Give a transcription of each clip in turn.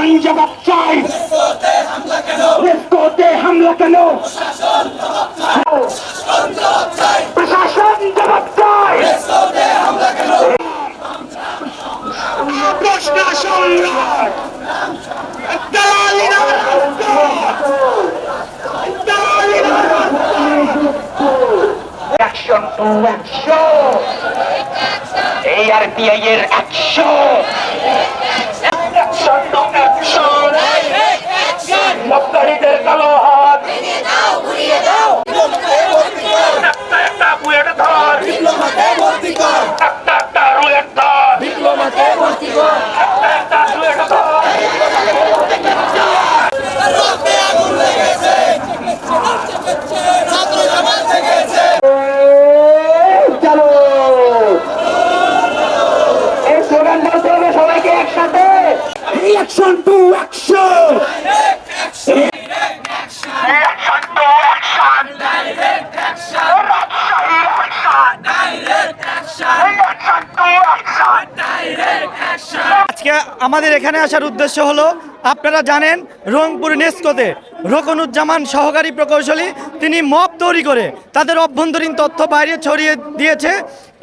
জবাব চাই রেস্কোতে হামলা কেন প্রশাসন জবাব চাই প্রশ্ন সম্রাট দালালিরা দালালিরা অ্যাকশন টু অ্যাকশন এই আর পিআই এর অ্যাকশন আজকে আমাদের এখানে আসার উদ্দেশ্য হলো, আপনারা জানেন রংপুর নেস্কোতে রোকনুজ্জামান সহকারী প্রকৌশলী, তিনি মপ তৈরি করে তাদের অভ্যন্তরীণ তথ্য বাইরে ছড়িয়ে দিয়েছে।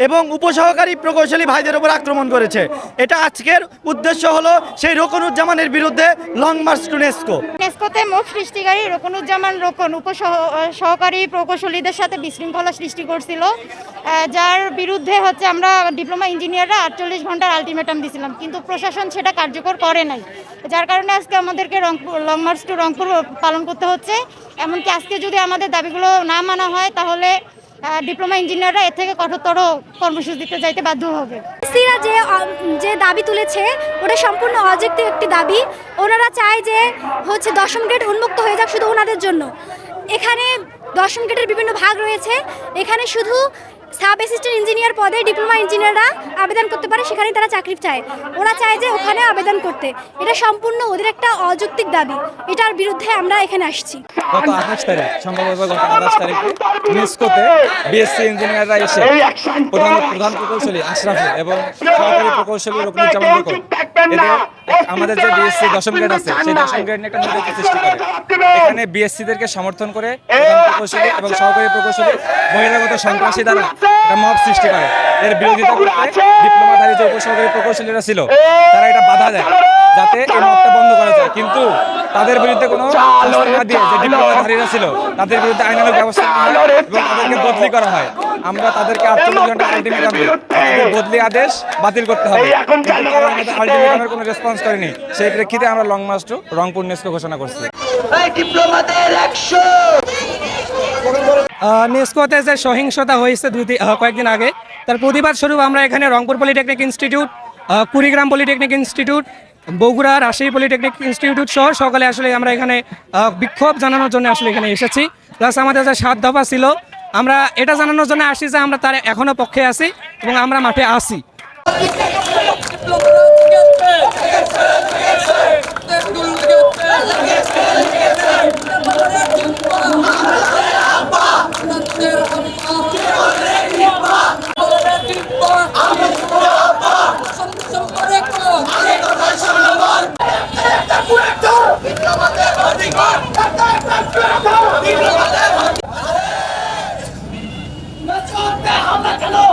এবং উপসহকারী প্রকৌশলী ভাইদের উপর আক্রমণ করেছে। এটা আজকের উদ্দেশ্য হলো সেই রোকনুজ্জামানের বিরুদ্ধে লং মার্চ টু নেস্কো নেস্কোতে মুখ সৃষ্টিকারী রোকনুজ্জামান রোকন উপসহ সহকারী প্রকৌশলীদের সাথে বিশৃঙ্খলা সৃষ্টি করছিল। যার বিরুদ্ধে হচ্ছে আমরা ডিপ্লোমা ইঞ্জিনিয়াররা আটচল্লিশ ঘণ্টার আলটিমেটাম দিয়েছিলাম কিন্তু প্রশাসন সেটা কার্যকর করে নাই। যার কারণে আজকে আমাদেরকে Rangpur long march to Rangpur পালন করতে হচ্ছে। এমনকি আজকে যদি আমাদের দাবিগুলো না মানা হয়, তাহলে ডিপ্লোমা ইঞ্জিনিয়াররা এর থেকে কঠোরতর কর্মসূচি দিতে যাইতে বাধ্য হবে। সিরা যে যে দাবি তুলেছে, ওটা সম্পূর্ণ অযৌক্তিক একটি দাবি। ওনারা চায় যে, হচ্ছে দশম গ্রেড উন্মুক্ত হয়ে যাক শুধু ওনাদের জন্য। এখানে দশম গ্রেডের বিভিন্ন ভাগ রয়েছে। এখানে শুধু সাব অ্যাসিস্ট্যান্ট ইঞ্জিনিয়ার পদে ডিপ্লোমা ইঞ্জিনিয়াররা আবেদন করতে পারে সেখানে তারা চাকরি চায়। ওরা চায় যে ওখানে আবেদন করতে। এটা সম্পূর্ণ ওদের একটা অযৌক্তিক দাবি। এটার বিরুদ্ধে আমরা এখানে আসছি। গত আঠাশ তারিখ সম্ভবত গত আঠাশ তারিখে ইউনেস্কোতে বিএসসি ইঞ্জিনিয়াররা এসে প্রধান প্রধান প্রকৌশলী আশরাফুল এবং সহকারী প্রকৌশলী রকমুজ্জামান রকম আমাদের যে বিএসসি দশম গ্রেড আছে সেই দশম গ্রেড নিয়ে একটা সৃষ্টি করে। এখানে বিএসসিদেরকে সমর্থন করে প্রকৌশলী এবং সহকারী প্রকৌশলী বহিরাগত সন্ত্রাসী দ্বারা একটা মব সৃষ্টি করে। এর বিরোধিতা করতে ডিপ্লোমাধারী যে উপসহকারী প্রকৌশলীরা ছিল তারা এটা বাধা দেয় যাতে এই মবটা বন্ধ করা যায়। কিন্তু তাদের বিরুদ্ধে কোনো না দিয়ে যে ডিপ্লোমাধারীরা ছিল তাদের বিরুদ্ধে আইনানুক ব্যবস্থা এবং তাদেরকে বদলি করা হয়। আমরা তাদেরকে আটচল্লিশ ঘণ্টা আলটিমেটাম বদলি আদেশ বাতিল করতে হবে। আলটিমেটামের কোনো রেসপন্স করেনি। সেই প্রেক্ষিতে আমরা long march to Rangpur NESCO ঘোষণা করছি। নেস্কোতে যে সহিংসতা হয়েছে দুই কয়েকদিন আগে তার প্রতিবাদ স্বরূপ আমরা এখানে Rangpur polytechnic institute Kurigram polytechnic institute Bogura Rajshahi polytechnic institute সহ সকালে আসলে আমরা এখানে বিক্ষোভ জানানোর জন্য আসলে এখানে এসেছি। প্লাস আমাদের যে সাত দফা ছিল আমরা এটা জানানোর জন্য আসি যে আমরা তার এখনও পক্ষে আছি এবং আমরা মাঠে আসি 看到